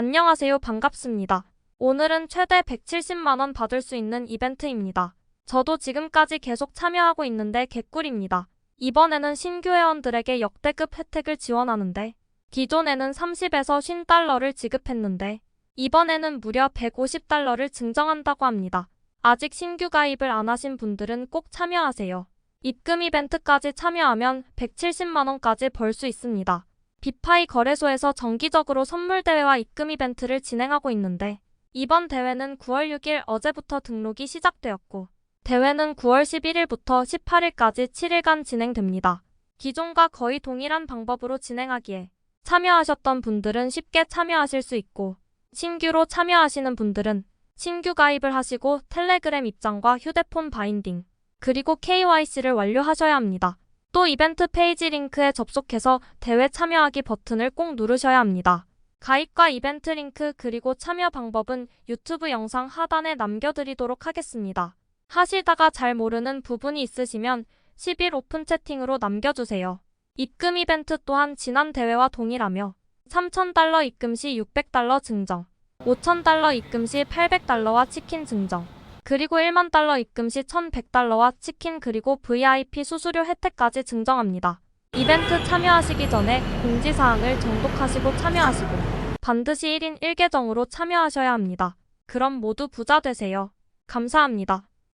안녕하세요. 반갑습니다. 오늘은 최대 170만원 받을 수 있는 이벤트입니다. 저도 지금까지 계속 참여하고 있는데 개꿀입니다. 이번에는 신규 회원들에게 역대급 혜택을 지원하는데 기존에는 30에서 50달러를 지급했는데 이번에는 무려 150달러를 증정한다고 합니다. 아직 신규 가입을 안 하신 분들은 꼭 참여하세요. 입금 이벤트까지 참여하면 170만원까지 벌 수 있습니다. 비파이 거래소에서 정기적으로 선물 대회와 입금 이벤트를 진행하고 있는데 이번 대회는 9월 6일 어제부터 등록이 시작되었고 대회는 9월 11일부터 18일까지 7일간 진행됩니다. 기존과 거의 동일한 방법으로 진행하기에 참여하셨던 분들은 쉽게 참여하실 수 있고 신규로 참여하시는 분들은 신규 가입을 하시고 텔레그램 입장과 휴대폰 바인딩 그리고 KYC를 완료하셔야 합니다. 또 이벤트 페이지 링크에 접속해서 대회 참여하기 버튼을 꼭 누르셔야 합니다. 가입과 이벤트 링크 그리고 참여 방법은 유튜브 영상 하단에 남겨드리도록 하겠습니다. 하시다가 잘 모르는 부분이 있으시면 10일 오픈 채팅으로 남겨주세요. 입금 이벤트 또한 지난 대회와 동일하며 3,000달러 입금 시 600달러 증정, 5,000달러 입금 시 800달러와 치킨 증정, 그리고 1만 달러 입금 시 1,100달러와 치킨 그리고 VIP 수수료 혜택까지 증정합니다. 이벤트 참여하시기 전에 공지사항을 정독하시고 참여하시고 반드시 1인 1계정으로 참여하셔야 합니다. 그럼 모두 부자 되세요. 감사합니다.